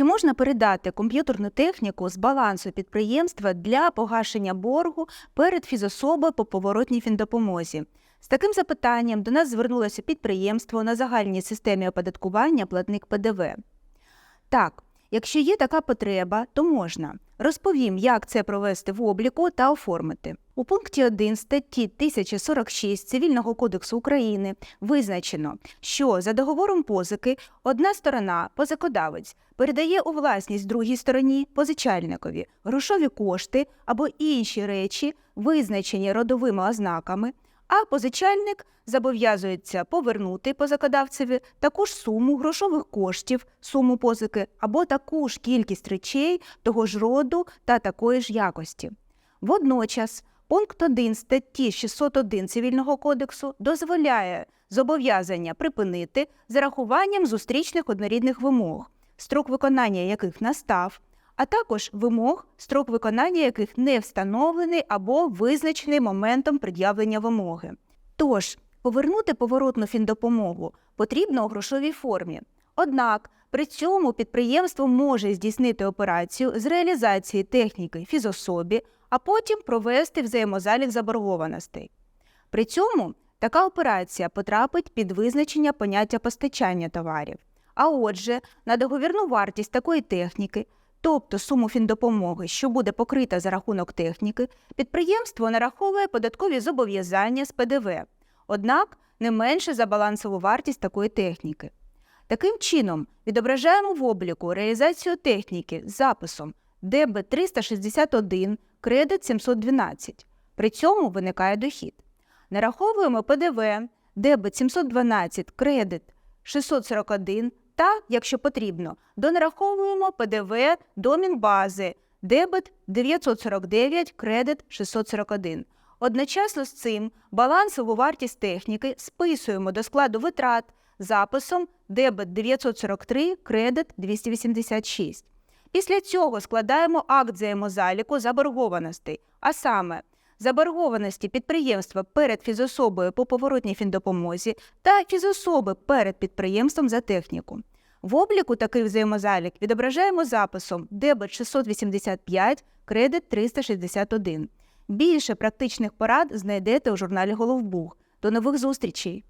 можна передати комп'ютерну техніку з балансу підприємства для погашення боргу перед фізособою по поворотній фіндопомозі. З таким запитанням до нас звернулося підприємство на загальній системі оподаткування платник ПДВ. Так, якщо є така потреба, то можна. Розповім, як це провести в обліку та оформити. У пункті 1 статті 1046 Цивільного кодексу України визначено, що за договором позики одна сторона, позикодавець, передає у власність другій стороні позичальникові грошові кошти або інші речі, визначені родовими ознаками, а позичальник зобов'язується повернути позакодавцеві таку ж суму грошових коштів, суму позики або таку ж кількість речей того ж роду та такої ж якості. Водночас пункт 1 статті 601 Цивільного кодексу дозволяє зобов'язання припинити з зарахуванням зустрічних однорідних вимог, строк виконання яких настав, а також вимог, строк виконання яких не встановлений або визначений моментом пред'явлення вимоги. Тож, повернути поворотну фіндопомогу потрібно у грошовій формі. Однак при цьому підприємство може здійснити операцію з реалізації техніки фізособі, а потім провести взаємозалік заборгованостей. При цьому така операція потрапить під визначення поняття постачання товарів. А отже, на договірну вартість такої техніки, тобто суму фіндопомоги, що буде покрита за рахунок техніки, підприємство нараховує податкові зобов'язання з ПДВ, однак не менше за балансову вартість такої техніки. Таким чином, відображаємо в обліку реалізацію техніки з записом ДБ 361, кредит 712. При цьому виникає дохід. Нараховуємо ПДВ, дебет 712, кредит 641 та, якщо потрібно, донараховуємо ПДВ до Мінбази, дебет 949, кредит 641. Одночасно з цим балансову вартість техніки списуємо до складу витрат записом дебет 943, кредит 286. Після цього складаємо акт взаємозаліку заборгованостей, а саме заборгованості підприємства перед фізособою по поворотній фіндопомозі та фізособи перед підприємством за техніку. В обліку такий взаємозалік відображаємо записом дебет 685, кредит 361. Більше практичних порад знайдете у журналі Головбух. До нових зустрічей!